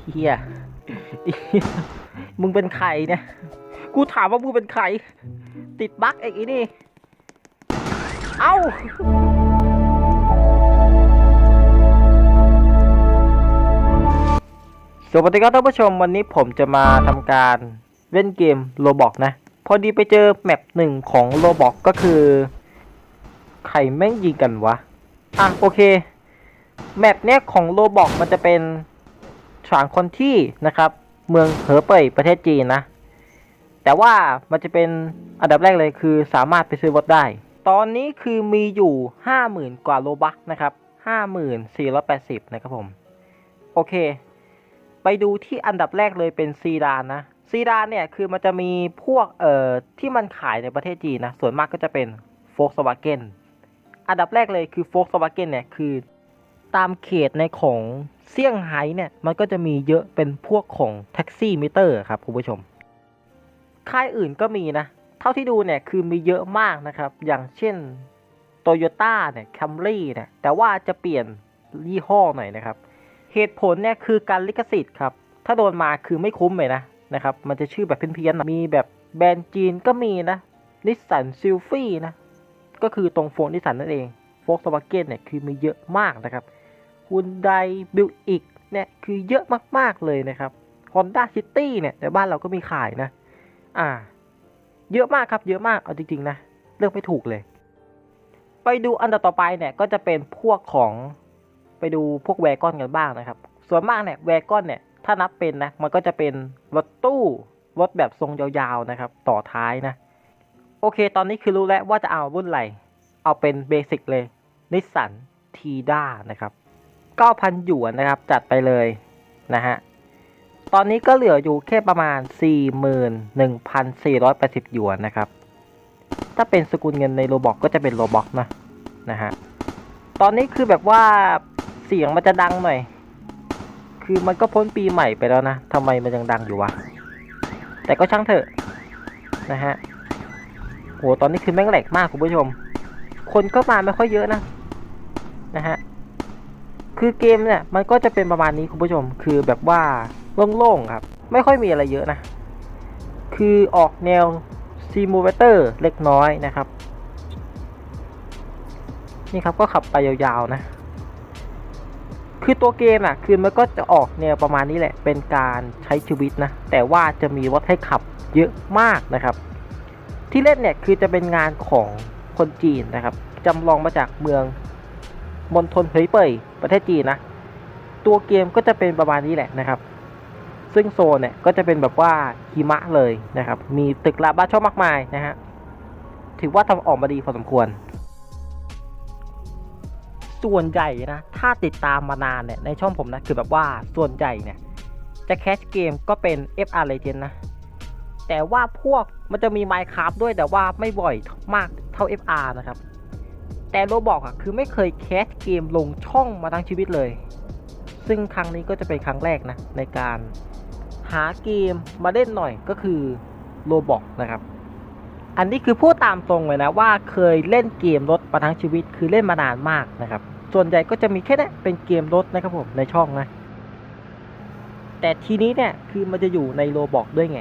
เฮียมึงเป็นใครเนี่ย กูถามว่ามึงเป็นใคร ติดบั๊กเอกอีนี่ เอ้าสวัสดีครับท่านผู้ชมวันนี้ผมจะมาทำการเล่นเกมโ o บอกนะ พอดีไปเจอแมปหนึ่งของโ o บอกก็คือ ใครแม่งยิงกันวะ อะโอเค แมปเนี้ยของโ o บอกมันจะเป็นฉางคนที่นะครับ เมืองเหอเป่ยประเทศจีนนะ แต่ว่ามันจะเป็นอันดับแรกเลยคือสามารถไปซื้อรถได้ ตอนนี้คือมีอยู่ห้าหมื่นกว่าโลบักนะครับห้าหมื่นสี่ร้อยแปดสิบนะครับผม โอเค ไปดูที่อันดับแรกเลยเป็นซีดานนะ ซีดานเนี่ยคือมันจะมีพวกเอ่อที่มันขายในประเทศจีนนะ ส่วนมากก็จะเป็น Volkswagen อันดับแรกเลยคือ Volkswagen เนี่ยคือ ตามเขตในของเซี่ยงไฮ้เนี่ยมันก็จะมีเยอะเป็นพวกของแท็กซี่มิเตอร์ครับคุณผู้ชม ค่ายอื่นก็มีนะ เท่าที่ดูเนี่ยคือมีเยอะมากนะครับ อย่างเช่น Toyota เนี่ย Camry เนี่ยแต่ว่าจะเปลี่ยนยี่ห้อหน่อยนะครับ เหตุผลเนี่ยคือการลิขสิทธิ์ครับ ถ้าโดนมาคือไม่คุ้มเลยนะนะครับ มันจะชื่อแบบเพี้ยนๆมีแบบแบรนด์จีนก็มีนะนิสสันซิลฟี่นะ ก็คือตรงโฟนนิสสันนั่นเองโฟกสวาเกนเนี่ยคือมีเยอะมากนะครับ ฮุนไดบิลอิกเนี่ยคือเยอะมากๆเลยนะครับ Honda City เนี่ยแต่บ้านเราก็มีขายนะ อ่า เยอะมากครับเยอะมากเอาจริงๆนะเลือกไม่ถูกเลย ไปดูอันดับต่อไปเนี่ยก็จะเป็นพวกของไปดูพวกแวกอนกันบ้างนะครับ ส่วนมากเนี่ยแวกอนเนี่ยถ้านับเป็นนะมันก็จะเป็นรถตู้รถแบบทรงยาวๆนะครับ ต่อท้ายนะ โอเค ตอนนี้คือรู้แล้วว่าจะเอารุ่นอะไรเอาเป็นเบสิกเลยนิสสันทีด้านะครับ 9,000หยวนนะครับ จัดไปเลยนะฮะ ตอนนี้ก็เหลืออยู่แค่ประมาณ 41,480หยวนนะครับ ถ้าเป็นสกุลเงินในโรบอกก็จะเป็นโรบอกนะนะฮะ ตอนนี้คือแบบว่าเสียงมันจะดังหน่อย คือมันก็พ้นปีใหม่ไปแล้วนะทำไมมันยังดังอยู่วะ แต่ก็ช่างเถอะนะฮะโหตอนนี้คือแม่งแหลกมากคุณผู้ชม คนก็มาไม่ค่อยเยอะนะนะฮะ คือเกมเนี่ยมันก็จะเป็นประมาณนี้คุณผู้ชม คือแบบว่าโล่งๆครับ ไม่ค่อยมีอะไรเยอะนะ คือออกแนวซีมูเวเตอร์เล็กน้อยนะครับ นี่ครับก็ขับไปยาวๆนะ คือตัวเกมอะ คือมันก็จะออกแนวประมาณนี้แหละ เป็นการใช้ชีวิตนะ แต่ว่าจะมีรถให้ขับเยอะมากนะครับ ที่เล่นเนี่ยคือจะเป็นงานของคนจีนนะครับจำลองมาจากเมือง มณฑลเฮยเป่ยประเทศจีนนะ ตัวเกมก็จะเป็นประมาณนี้แหละนะครับ ซึ่งโซนเนี่ยก็จะเป็นแบบว่าหิมะเลยนะครับ มีตึกลาบ้าช่องมากมายนะฮะ ถือว่าทำออกมาดีพอสมควร ส่วนใหญ่นะ ถ้าติดตามมานานเนี่ยในช่องผมนะ คือแบบว่าส่วนใหญ่เนี่ย จะแคชเกมก็เป็น FR Legend นะ แต่ว่าพวกมันจะมี Minecraft ด้วยแต่ว่าไม่บ่อยมากเท่า FR นะครับ แต่โรบอกอะคือไม่เคยแคสเกมลงช่องมาทั้งชีวิตเลย ซึ่งครั้งนี้ก็จะเป็นครั้งแรกนะ ในการหาเกมมาเล่นหน่อยก็คือโรบอกนะครับ อันนี้คือพูดตามตรงเลยนะว่าเคยเล่นเกมรถมาทั้งชีวิตคือเล่นมานานมากนะครับ ส่วนใหญ่ก็จะมีแค่นี้เป็นเกมรถนะครับผมในช่องนะ แต่ทีนี้เนี่ยคือมันจะอยู่ในโรบอกด้วยไง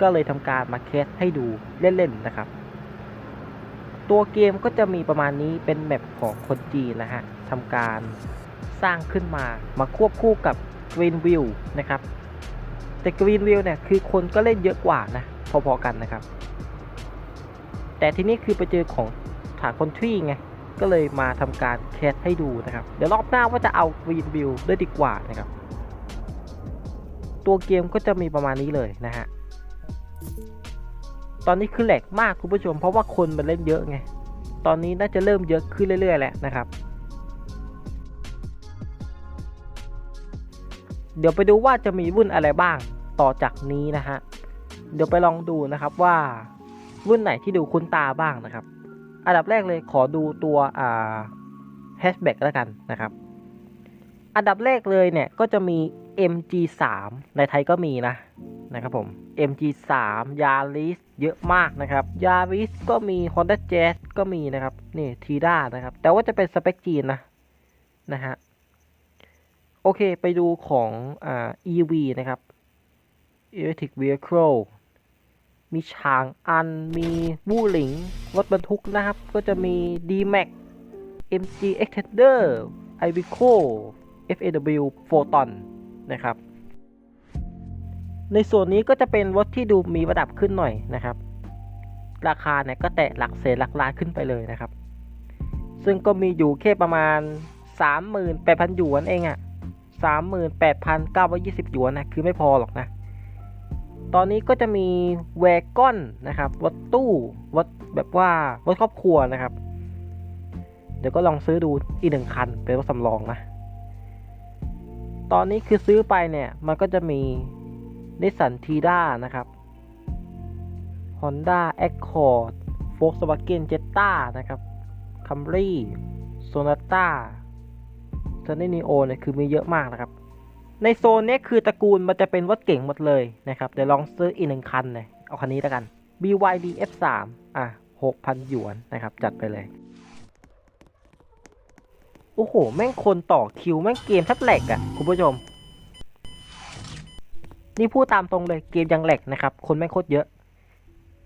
ก็เลยทำการมาแคสให้ดูเล่นๆนะครับ ตัวเกมก็จะมีประมาณนี้เป็นแมปของคนจีนนะฮะทำการสร้างขึ้นมามาควบคู่กับ Green View นะครับแต่ Green View เนี่ยคือคนก็เล่นเยอะกว่านะพอๆกันนะครับ แต่ที่นี่คือไปเจอของฐาคนทรีไงก็เลยมาทำการแคสให้ดูนะครับ เดี๋ยวรอบหน้าว่าจะเอา Green View ด้วยดีกว่านะครับ ตัวเกมก็จะมีประมาณนี้เลยนะฮะ ตอนนี้คือแหลกมากคุณผู้ชม เพราะว่าคนมันเล่นเยอะไง ตอนนี้น่าจะเริ่มเยอะขึ้นเรื่อยๆแหล้วนะครับ เดี๋ยวไปดูว่าจะมีรุ่นอะไรบ้างต่อจากนี้นะฮะ เดี๋ยวไปลองดูนะครับว่ารุ่นไหนที่ดูคุ้นตาบ้างนะครับ อันดับแรกเลยขอดูตัวอ่าแฮชแบ็กแล้วกันนะครับ อันดับแรกเลยเนี่ยก็จะมี MG3 ในไทยก็มีนะนะครับผม MG3 Yaris เยอะมากนะครับ Yaris ก็มี Honda Jazz ก็มีนะครับ นี่ทีด้านะครับ แต่ว่าจะเป็นสเปคจีนนะ นะฮะ โอเคไปดูของอ่า EV นะครับ Electric Vehicle มีชางอัน มีบูหลิง รถบรรทุกนะครับ ก็จะมี D-Max MG Extender Iveco FAW Photon นะครับ ในส่วนนี้ก็จะเป็นรถที่ดูมีระดับขึ้นหน่อยนะครับ ราคาเนี่ยก็แตะหลักแสนหลักล้านขึ้นไปเลยนะครับ ซึ่งก็มีอยู่แค่ประมาณ 38,000หยวนเองอะ38,920หยวนนะคือไม่พอหรอกนะ ตอนนี้ก็จะมีแวกก้อนนะครับรถตู้รถแบบว่ารถครอบครัวนะครับ เดี๋ยวก็ลองซื้อดูอีกหนึ่งคันเป็นรถสำรองนะ ตอนนี้คือซื้อไปเนี่ย มันก็จะมีนิสสันทีด้านะครับ Honda Accord Volkswagen Jetta นะครับ Camry Sonata Sunny Neo เนี่ยคือมีเยอะมากนะครับ ในโซนเนี้ยคือตระกูลมันจะเป็นรถเก่งหมดเลยนะครับ เดี๋ยวลองซื้ออีกหนึ่งคันเลยเอาคันนี้แล้วกัน BYD F3 อะ 6,000 หยวนนะครับ จัดไปเลย อ้โห แม่งคนต่อคิว แม่งเกมแทบแหลกอะ่ะ คุณผู้ชม นี่พูดตามตรงเลยเกมยังแหลกนะครับ คนแม่งโคตรเยอะ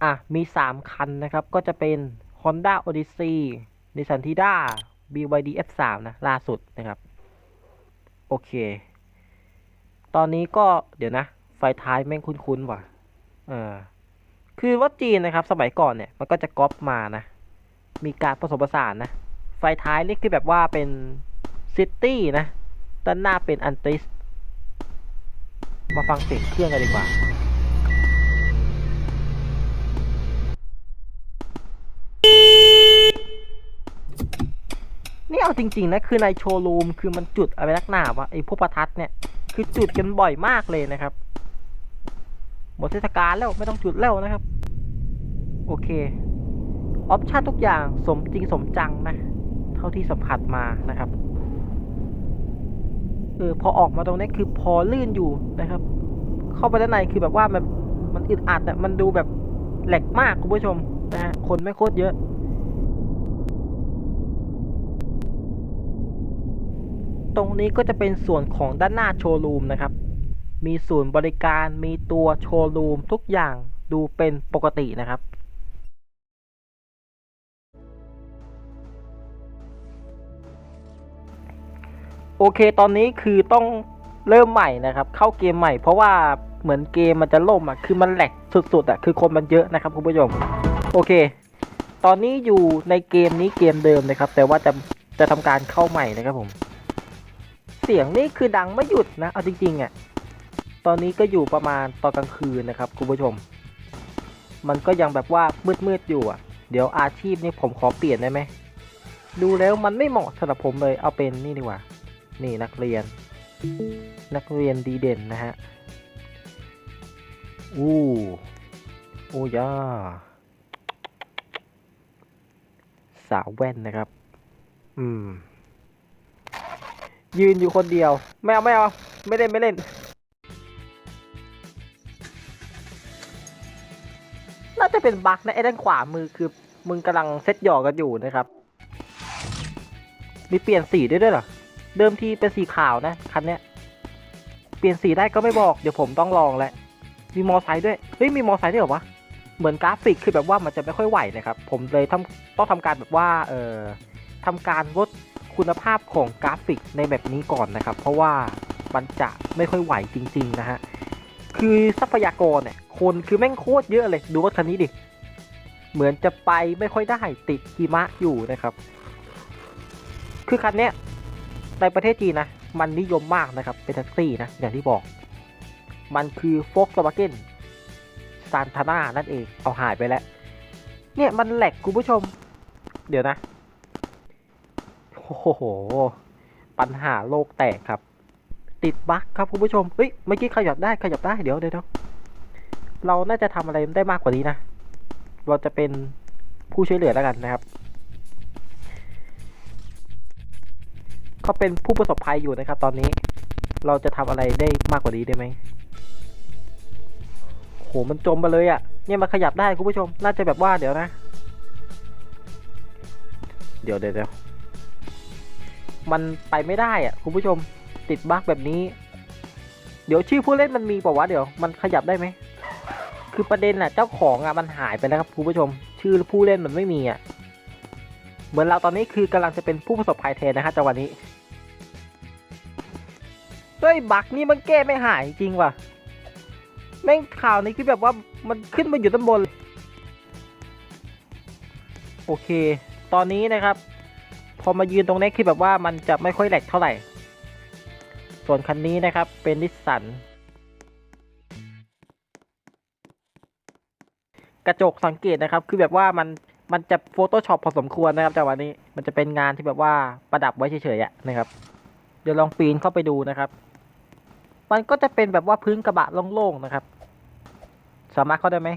อะ มี 3 คันนะครับ ก็จะเป็น Honda Odyssey Nissan Tida BYD F3 นะ ล่าสุดนะครับ โอเค ตอนนี้ก็เดี๋ยวนะ ไฟท้ายแม่งคุ้นๆว่ะ เออ คือรถจีนนะครับ สมัยก่อนเนี่ย มันก็จะก๊อปมานะ มีการผสมผสานนะ ไฟท้ายนี่คือแบบว่าเป็นซิตี้นะด้านหน้าเป็นอันติส มาฟังเสียงเครื่องกันดีกว่านี่เอาจริงๆนะคือในโชว์รูมคือมันจุดอะไรนักหนาวะไอ้พวกประทัดเนี่ยคือจุดกันบ่อยมากเลยนะครับ หมดเทศกาลแล้วไม่ต้องจุดแล้วนะครับ โอเค ออปชั่นทุกอย่างสมจริงสมจังนะ ท่าที่สัมผัสมานะครับเออพอออกมาตรงนี้คือพอลื่นอยู่นะครับ เข้าไปด้านในคือแบบว่ามันมันอึดอัดอะมันดูแบบแหลกมากคุณผู้ชมนะฮะคนไม่โคตรเยอะ ตรงนี้ก็จะเป็นส่วนของด้านหน้าโชว์รูมนะครับ มีศูนย์บริการมีตัวโชว์รูมทุกอย่างดูเป็นปกตินะครับ โอเคตอนนี้คือต้องเริ่มใหม่นะครับ เข้าเกมใหม่ เพราะว่าเหมือนเกมมันจะล่มอะคือมันแหลกสุดๆอะคือคนมันเยอะนะครับคุณผู้ชมโอเค ตอนนี้อยู่ในเกมนี้เกมเดิมนะครับ แต่ว่าจะจะทำการเข้าใหม่นะครับผม เสียงนี่คือดังไม่หยุดนะเอาจริงๆอะตอนนี้ก็อยู่ประมาณตอนกลางคืนนะครับคุณผู้ชม มันก็ยังแบบว่ามืดๆอยู่อะ เดี๋ยวอาชีพนี่ผมขอเปลี่ยนได้ไหมดูแล้วมันไม่เหมาะสำหรับผมเลยเอาเป็นนี่ดีกว่า นี่นักเรียน นักเรียนดีเด่นนะฮะ อู้โอ้ย่าสาวแว่นนะครับ อืม ยืนอยู่คนเดียว ไม่เอาไม่เอา ไม่เล่นไม่เล่น น่าจะเป็นบั๊กนะไอ้ด้านขวามือคือ มึงกำลังเซตหยอกกันอยู่นะครับ มีเปลี่ยนสีได้ด้วยเหรอ เดิมทีเป็นสีขาวนะคันเนี้ย เปลี่ยนสีได้ก็ไม่บอกเดี๋ยวผมต้องลองแหละ มีมอไซค์ด้วย เฮ้ยมีมอไซค์ด้วยเหรอวะ เหมือนกราฟิกคือแบบว่ามันจะไม่ค่อยไหวนะครับ ผมเลยทำต้องทำการแบบว่า เอ่อทำการลดคุณภาพของกราฟิกในแบบนี้ก่อนนะครับ เพราะว่ามันจะไม่ค่อยไหวจริง ๆ นะฮะ คือทรัพยากรเนี่ย คนคือแม่งโคตรเยอะเลย ดูรถคันนี้ดิ เหมือนจะไปไม่ค่อยได้ติดหิมะอยู่นะครับ คือคันเนี้ย ในประเทศจีนนะ มันนิยมมากนะครับ เป็นแท็กซี่นะ อย่างที่บอก มันคือ Volkswagen Santana นั่นเอง เอาหายไปแล้ว เนี่ยมันแหลกคุณผู้ชม เดี๋ยวนะ โอ้โห ปัญหาโลกแตกครับ ติดบั๊กครับคุณผู้ชม เฮ้ย เมื่อกี้ขยับได้ขยับได้ เดี๋ยวเดี๋ยวเดี๋ยวเราน่าจะทำอะไรได้มากกว่านี้นะ เราจะเป็นผู้ช่วยเหลือแล้วกันนะครับ เขาเป็นผู้ประสบภัยอยู่นะครับ ตอนนี้ เราจะทำอะไรได้มากกว่านี้ได้ไหมโหมันจมไปเลยอะ่ะ เนี่ยมันขยับได้คุณผู้ชม น่าจะแบบว่าเดี๋ยวนะ เดี๋ยวเดี๋ยวมันไปไม่ได้อะ่ะ คุณผู้ชมติดบั๊กแบบนี้ เดี๋ยวชื่อผู้เล่นมันมีป่าวะเดี๋ยว มันขยับได้ไหมคือประเด็นน่ะเจ้าของอะมันหายไปแล้วครับคุณผู้ชม ชื่อผู้เล่นมันไม่มีอะเหมือนเราตอนนี้คือกำลังจะเป็นผู้ประสบภัยแทนนะฮะจังหวะนี้ เฮ้ยบักนี่มันแก้ไม่หายจริงว่ะแม่งข่าวนี้คือแบบว่ามันขึ้นมาอยู่ด้านบน โอเค ตอนนี้นะครับ พอมายืนตรงนี้คือแบบว่ามันจะไม่ค่อยแหลกเท่าไหร่ ส่วนคันนี้นะครับเป็นนิสสันกระจกสังเกตนะครับ คือแบบว่ามันมันจะโฟโต้ช็อปพอสมควรนะครับแต่วันนี้มันจะเป็นงานที่แบบว่าประดับไว้เฉยๆอะนะครับ เดี๋ยวลองปีนเข้าไปดูนะครับ มันก็จะเป็นแบบว่าพื้นกระบะโล่งๆนะครับ สามารถเข้าได้ไหม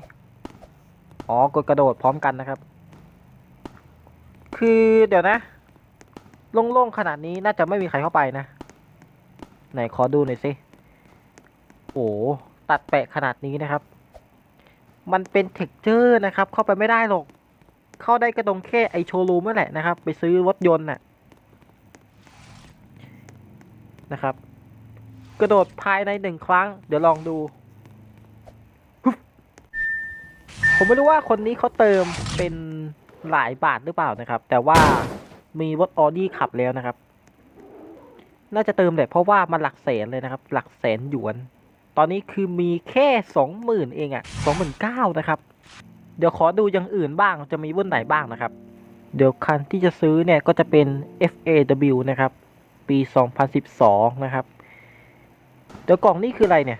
อ๋อกดกระโดดพร้อมกันนะครับ คือเดี๋ยวนะโล่งๆขนาดนี้น่าจะไม่มีใครเข้าไปนะ ไหนขอดูหน่อยสิโอ้ตัดแปะขนาดนี้นะครับ มันเป็นเท็กเจอร์นะครับ เข้าไปไม่ได้หรอก เข้าได้ก็ตรงแค่ไอโชว์รูมนั่นแหละนะครับ ไปซื้อรถยนต์น่ะนะครับ กระโดดภายในหนึ่งครั้ง เดี๋ยวลองดู ผมไม่รู้ว่าคนนี้เขาเติมเป็นหลายบาทหรือเปล่านะครับ แต่ว่ามีรถออดี้ขับแล้วนะครับ น่าจะเติมแหละเพราะว่ามันหลักแสนเลยนะครับ หลักแสนหยวน ตอนนี้คือมีแค่สองหมื่นเองอะสองหมื่นเก้านะครับ เดี๋ยวขอดูอย่างอื่นบ้างจะมีรุ่นไหนบ้างนะครับ เดี๋ยวคันที่จะซื้อเนี่ยก็จะเป็น FAW นะครับ ปี 2012 นะครับ เดี๋ยวกล่องนี่คืออะไรเนี่ย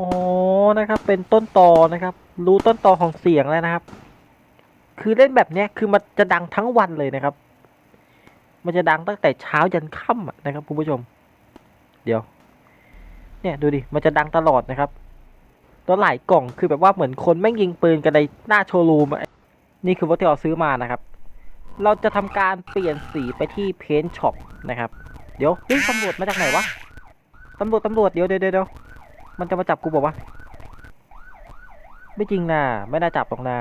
อ๋อนะครับ เป็นต้นตอนะครับ รู้ต้นตอของเสียงแล้วนะครับ คือเล่นแบบเนี้ยคือมันจะดังทั้งวันเลยนะครับ มันจะดังตั้งแต่เช้ายันค่ำนะครับคุณผู้ชม เดี๋ยว เนี่ยดูดิ มันจะดังตลอดนะครับตัวหลายกล่องคือแบบว่าเหมือนคนแม่งยิงปืนกันในหน้าโชว์รูมนี่คือวัตที่เราซื้อมานะครับ เราจะทำการเปลี่ยนสีไปที่เพนช็อปนะครับ เดี๋ยวเฮ้ยตำรวจมาจากไหนวะ ตำรวจตำรวจเดี๋ยวเดี๋ยวเดี๋ยวมันจะมาจับกูบอกว่าไม่จริงนะไม่น่าจับหรอกนะ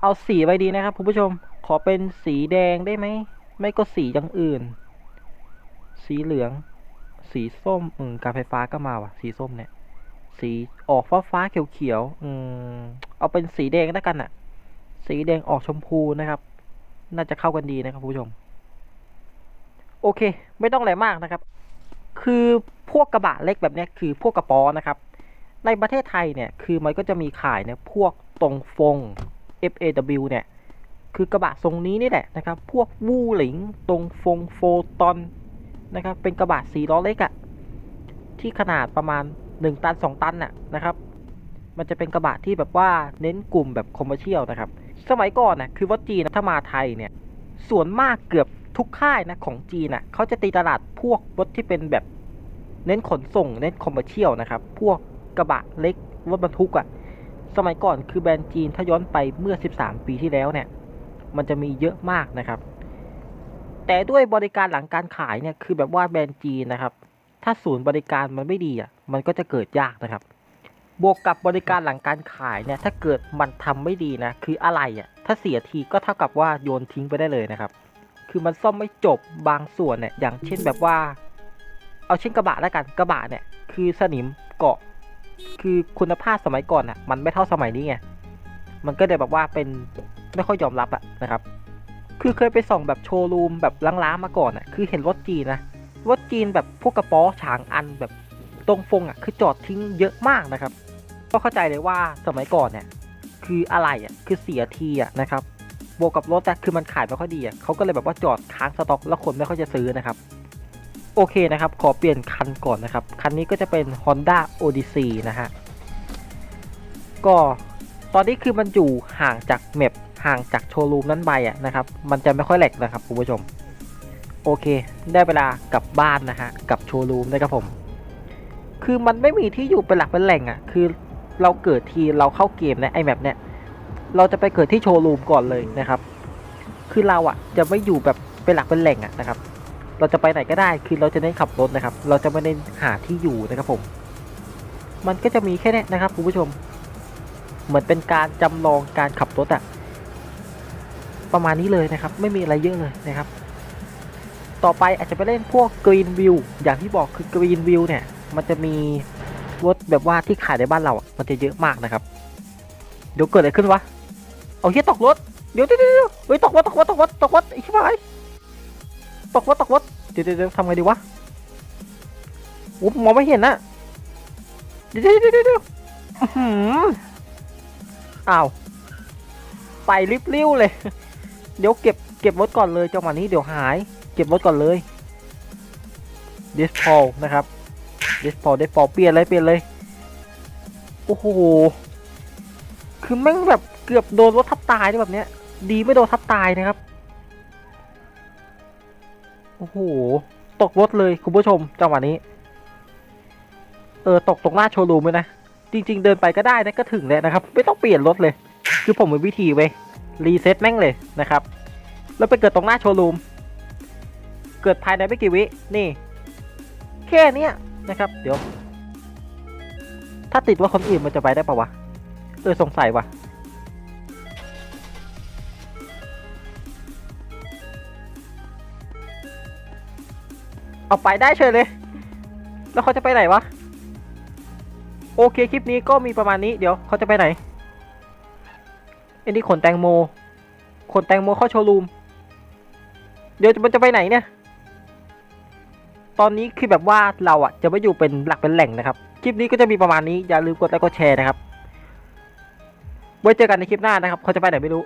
เอาสีไว้ดีนะครับคุณผู้ชม ขอเป็นสีแดงได้ไหม ไม่ก็สีอย่างอื่น สีเหลือง สีส้ม อืมการไฟฟ้าก็มาว่ะ สีส้มเนี่ย สีออกฟ้าฟ้าเขียวเขียวอืม เอาเป็นสีแดงแล้วกันอะสีแดงออกชมพูนะครับ น่าจะเข้ากันดีนะครับคุณผู้ชม โอเค ไม่ต้องอะไรมากนะครับ คือพวกกระบะเล็กแบบนี้คือพวกกระป๋อนะครับ ในประเทศไทยเนี่ยคือมันก็จะมีขายเนี่ยพวกตรงฟง FAW เนี่ยคือกระบะทรงนี้นี่แหละนะครับ พวกวูหลิงตรงฟงโฟตอนนะครับ เป็นกระบะสีล้อเล็กอะที่ขนาดประมาณ 1 ตัน 2 ตันน่ะนะครับ มันจะเป็นกระบะที่แบบว่าเน้นกลุ่มแบบคอมเมอร์เชียลนะครับ สมัยก่อนนะคือว่าจีนถ้ามาไทยเนี่ยส่วนมากเกือบทุกค่ายนะของจีนน่ะเขาจะตีตลาดพวกรถที่เป็นแบบ เน้นขนส่งเน้นคอมเมอร์เชียลนะครับ พวกกระบะเล็กรถบรรทุกอะ่ะ สมัยก่อนคือแบรนด์จีนถ้าย้อนไปเมื่อ 13 ปีที่แล้วเนี่ย มันจะมีเยอะมากนะครับ แต่ด้วยบริการหลังการขายเนี่ยคือแบบว่าแบรนด์จีนนะครับ ถ้าศูนย์บริการมันไม่ดีอะ มันก็จะเกิดยากนะครับ บวกกับบริการหลังการขายเนี่ยถ้าเกิดมันทำไม่ดีนะ คืออะไรอะ ถ้าเสียทีก็เท่ากับว่าโยนทิ้งไปได้เลยนะครับ คือมันซ่อมไม่จบบางส่วนเนี่ยอย่างเช่นแบบว่า เอาเช่นกระบะแล้วกันกระบะเนี่ยคือสนิมเกาะ คือคุณภาพสมัยก่อนอะมันไม่เท่าสมัยนี้ไงมันก็เลยแบบว่าเป็นไม่ค่อยยอมรับอะนะครับ คือเคยไปส่องแบบโชว์รูมแบบล้างๆมาก่อนอะคือเห็นรถจีนนะรถจีนแบบพวกกระป๋อฉางอันแบบตรงฟงอะคือจอดทิ้งเยอะมากนะครับ ก็เข้าใจเลยว่าสมัยก่อนเนี่ยคืออะไรอะคือเสียทีอะนะครับบวกกับรถอะคือมันขายไม่ค่อยดีอะเขาก็เลยแบบว่าจอดค้างสต็อกแล้วคนไม่ค่อยจะซื้อนะครับ โอเคนะครับ ขอเปลี่ยนคันก่อนนะครับ คันนี้ก็จะเป็น Honda Odyssey นะฮะ ก็ตอนนี้คือมันอยู่ห่างจากเมปห่างจากโชว์รูมนั้นไปอะนะครับ มันจะไม่ค่อยแหลกนะครับคุณผู้ชม โอเค ได้เวลากลับบ้านนะฮะกลับโชว์รูมนะครับผม คือมันไม่มีที่อยู่เป็นหลักเป็นแหล่งอะคือเราเกิดทีเราเข้าเกมในไอแมปเนี่ยเราจะไปเกิดที่โชว์รูมก่อนเลยนะครับ คือเราอะจะไม่อยู่แบบเป็นหลักเป็นแหล่งอะนะครับ เราจะไปไหนก็ได้คือเราจะเน้นขับรถนะครับ เราจะไม่เน้นหาที่อยู่นะครับผม มันก็จะมีแค่นี้นะครับคุณผู้ชม เหมือนเป็นการจำลองการขับรถอะประมาณนี้เลยนะครับ ไม่มีอะไรเยอะเลยนะครับ ต่อไปอาจจะไปเล่นพวกกรีนวิวอย่างที่บอกคือกรีนวิวเนี่ย มันจะมีรถแบบว่าที่ขายในบ้านเราอะมันจะเยอะมากนะครับ เดี๋ยวเกิดอะไรขึ้นวะ เอาเฮียตกรถ เดี๋ยวเดี๋ยวเดี๋ยวเฮ้ยตกรถตกรถตกรถตกรถไอ้ชิบหาย ตกรถตกรถเดี๋ยวเดี๋ยวเดี๋ยวทำไงดีวะโอ้มองไม่เห็นนะเดี๋ยวเดี๋ยวเดี๋ยวอื้อหืออ้าวไปริบลิ้วเลย เดี๋ยวเก็บเก็บรถก่อนเลยจังหวะนี้เดี๋ยวหาย เก็บรถก่อนเลย d i s p a l นะครับ d i s p a l d i s p a l เปลี่ยนเลยเปลี่ยนเลยโอ้โหคือแม่งแบบเกือบโดนรถทับตายด้วยแบบเนี้ย ดีไม่โดนทับตายนะครับ อ้โห ตกรถเลยคุณผู้ชมจังหวะนี้ เออ ตกตรงหน้าโชว์รูมเลยนะ จริง ๆ เดินไปก็ได้นะ ก็ถึงแล้วนะครับ ไม่ต้องเปลี่ยนรถเลย คือผมมีวิธีไว้รีเซ็ตแม่งเลยนะครับ แล้วไปเกิดตรงหน้าโชว์รูม เกิดภายในไม่กี่วิ นี่ แค่เนี้ยนะครับ เดี๋ยว ถ้าติดว่าคนอื่นมันจะไปได้ปะวะ เออสงสัยว่ะ เอาไปได้เฉยเลย แล้วเขาจะไปไหนวะ โอเคคลิปนี้ก็มีประมาณนี้ เดี๋ยวเขาจะไปไหนอันนี้ขนแตงโม ขนแตงโมเข้าโชว์รูม เดี๋ยวมันจะไปไหนเนี่ย ตอนนี้คือแบบว่าเราอะจะไม่อยู่เป็นหลักเป็นแหล่งนะครับ คลิปนี้ก็จะมีประมาณนี้ อย่าลืมกดไลค์กดแชร์นะครับ ไว้เจอกันในคลิปหน้านะครับ เขาจะไปไหนไม่รู้